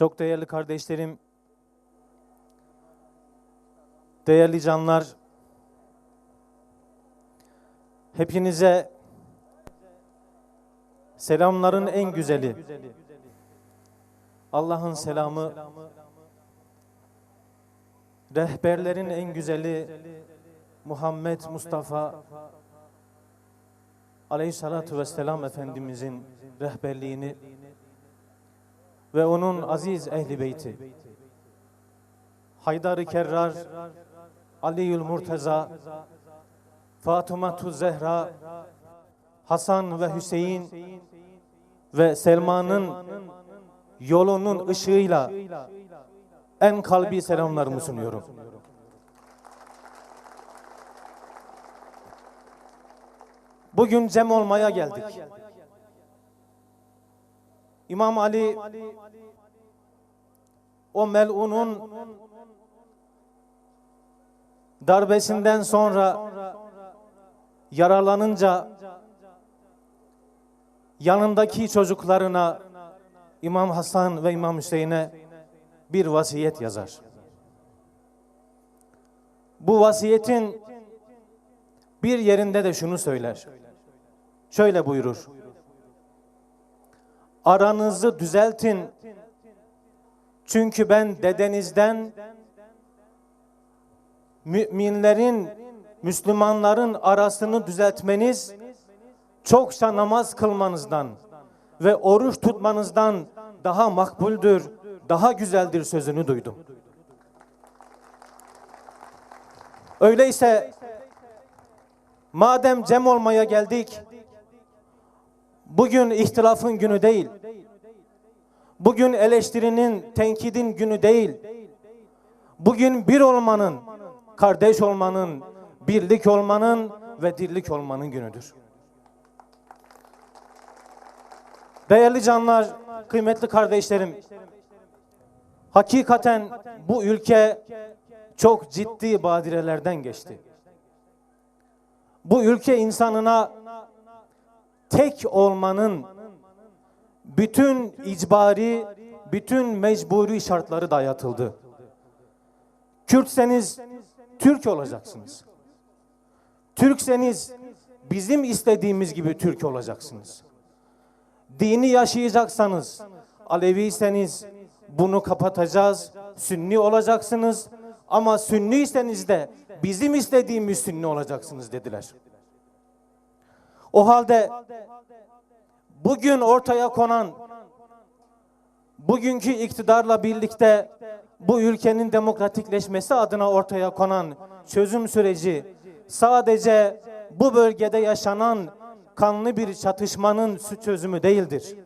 Çok değerli kardeşlerim, değerli canlar, hepinize selamların en güzeli, Allah'ın selamı, rehberlerin en güzeli Muhammed Mustafa Aleyhissalatu vesselam Efendimizin rehberliğini ve onun aziz ehli beyti Haydar-ı Kerrar, Aliül Murteza, Fatıma Zehra, Hasan ve Hüseyin ve Selma'nın yolunun ışığıyla en kalbi selamlarımı sunuyorum. Bugün cem olmaya geldik. İmam Ali o melunun darbesinden sonra yaralanınca yanındaki çocuklarına İmam Hasan ve İmam Hüseyin'e bir vasiyet yazar. Bu vasiyetin bir yerinde de şunu söyler. Şöyle buyurur. Aranızı düzeltin. Çünkü ben dedenizden müminlerin, Müslümanların arasını düzeltmeniz, çokça namaz kılmanızdan ve oruç tutmanızdan daha makbuldür, daha güzeldir sözünü duydum. Öyleyse madem cem olmaya geldik, bugün ihtilafın günü değil, bugün eleştirinin, tenkidin günü değil, bugün bir olmanın, kardeş olmanın, birlik olmanın ve dirlik olmanın günüdür. Değerli canlar, kıymetli kardeşlerim, hakikaten bu ülke çok ciddi badirelerden geçti. Bu ülke insanına tek olmanın bütün icbari, bütün mecburi şartları dayatıldı. Kürtseniz Türk olacaksınız. Türkseniz bizim istediğimiz gibi Türk olacaksınız. Dini yaşayacaksanız, Aleviyseniz bunu kapatacağız, Sünni olacaksınız. Ama Sünniyseniz de bizim istediğimiz Sünni olacaksınız dediler. O halde bugün ortaya konan bugünkü iktidarla birlikte bu ülkenin demokratikleşmesi adına ortaya konan çözüm süreci sadece bu bölgede yaşanan kanlı bir çatışmanın çözümü değildir.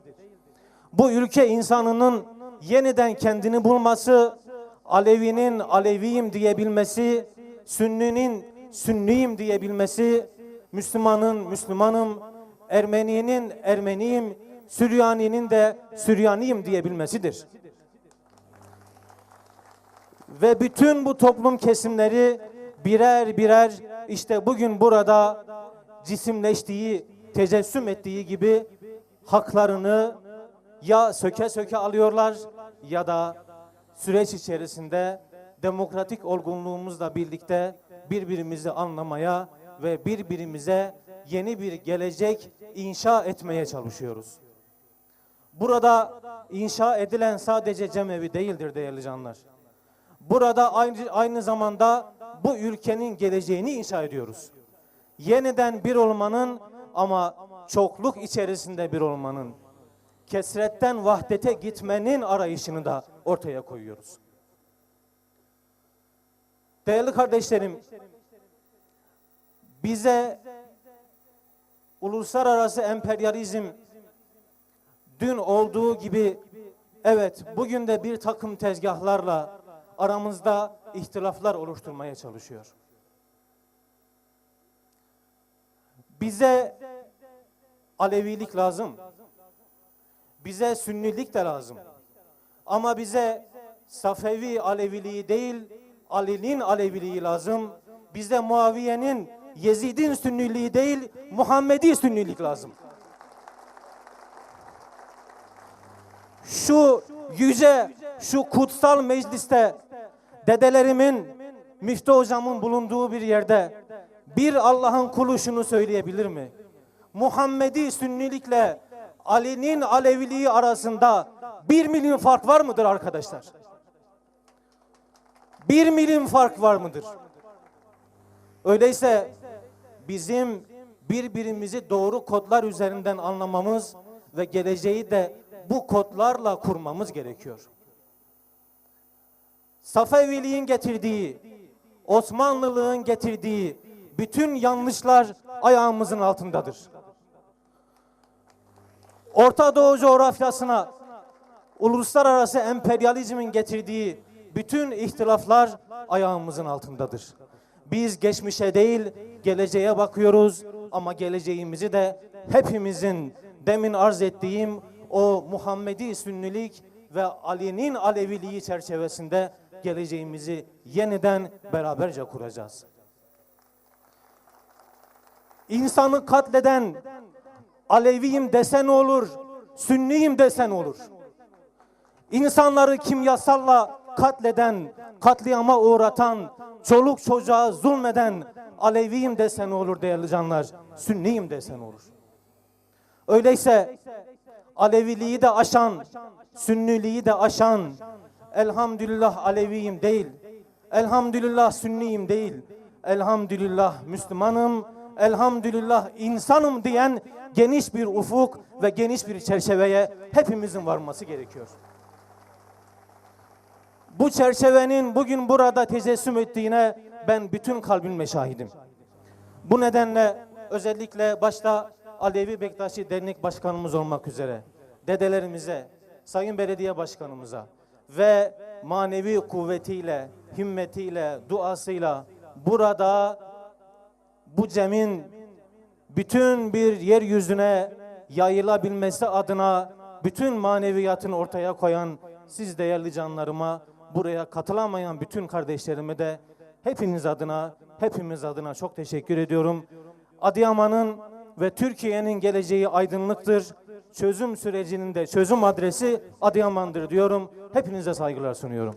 Bu ülke insanının yeniden kendini bulması, Alevinin Aleviyim diyebilmesi, Sünninin Sünniyim diyebilmesi, Müslümanın Müslümanım, Ermeninin Ermeniyim, Süryaninin de Süryaniyim diyebilmesidir. Ve bütün bu toplum kesimleri birer birer işte bugün burada cisimleştiği, tecessüm ettiği gibi haklarını ya söke söke alıyorlar ya da süreç içerisinde demokratik olgunluğumuzla birlikte birbirimizi anlamaya ve birbirimize yeni bir gelecek inşa etmeye çalışıyoruz. Burada inşa edilen sadece cemevi değildir değerli canlar. Burada aynı, aynı zamanda bu ülkenin geleceğini inşa ediyoruz. Yeniden bir olmanın ama çokluk içerisinde bir olmanın, kesretten vahdete gitmenin arayışını da ortaya koyuyoruz. Değerli kardeşlerim, bize uluslararası emperyalizm dün olduğu gibi evet bugün de bir takım tezgahlarla aramızda ihtilaflar oluşturmaya çalışıyor. Bize Alevilik lazım. Bize Sünnilik de lazım. Ama bize Safevi Aleviliği değil, Ali'nin Aleviliği lazım. Bize Muaviye'nin, Yezid'in Sünniliği değil, Muhammedi Sünnilik lazım. Şu yüce şu kutsal mecliste dedelerimin, Müftü hocamın bulunduğu bir yerde bir Allah'ın kulu şunu söyleyebilir mi? Muhammedi sünnilikle Ali'nin Aleviliği arasında bir milim fark var mıdır arkadaşlar? Bir milim fark var mıdır? Öyleyse bizim birbirimizi doğru kodlar üzerinden anlamamız ve geleceği de bu kodlarla kurmamız gerekiyor. Safeviliğin getirdiği, Osmanlılığın getirdiği bütün yanlışlar ayağımızın altındadır. Orta Doğu coğrafyasına uluslararası emperyalizmin getirdiği bütün ihtilaflar ayağımızın altındadır. Biz geçmişe değil geleceğe bakıyoruz ama geleceğimizi de hepimizin demin arz ettiğim o Muhammedi sünnilik ve Ali'nin Aleviliği çerçevesinde geleceğimizi yeniden beraberce kuracağız. İnsanı katleden Aleviyim desen olur, Sünniyim desen olur. İnsanları kimyasalla katleden, katliama uğratan, çoluk çocuğa zulmeden Aleviyim desen olur değerli canlar, Sünniyim desen olur. Öyleyse Aleviliği de aşan, Sünniliği de aşan, elhamdülillah Aleviyim değil, elhamdülillah Sünniyim değil, elhamdülillah Müslümanım, elhamdülillah insanım diyen geniş bir ufuk ve geniş bir çerçeveye hepimizin varması gerekiyor. Bu çerçevenin bugün burada tecessüm ettiğine ben bütün kalbimle şahidim. Bu nedenle özellikle başta Alevi Bektaşi Dernek Başkanımız olmak üzere dedelerimize, Sayın Belediye Başkanımıza ve manevi kuvvetiyle, himmetiyle, duasıyla burada bu cemin bütün bir yeryüzüne yayılabilmesi adına bütün maneviyatını ortaya koyan siz değerli canlarıma, buraya katılamayan bütün kardeşlerime de hepiniz adına, hepimiz adına çok teşekkür ediyorum. Adıyaman'ın ve Türkiye'nin geleceği aydınlıktır. Çözüm sürecinin de çözüm adresi Adıyaman'dır diyorum. Hepinize saygılar sunuyorum.